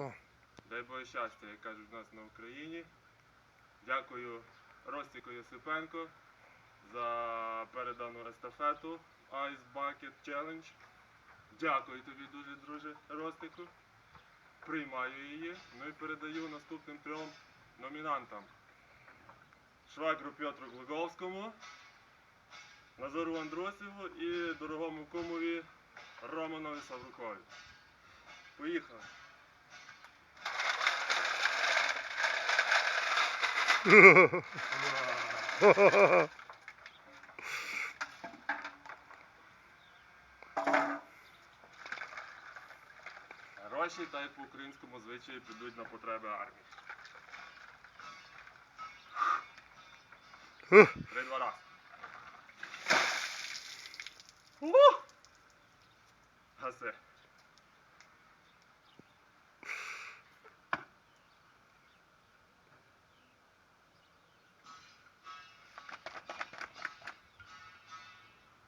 Що? Дай Боже щастя, як кажуть в нас на Україні. Дякую Ростіку Єсипенко за передану естафету Ice Bucket Challenge. Дякую тобі дуже, друже Ростику. Приймаю її. Ну і передаю наступним трьом номінантам. Швагру Петру Глуговському, Назару Андросіву і дорогому кумові Романові Саврукові. Поїхали! Гроші, та як по українському звичаї підуть на потреби армії. Три-два раз. Гаси.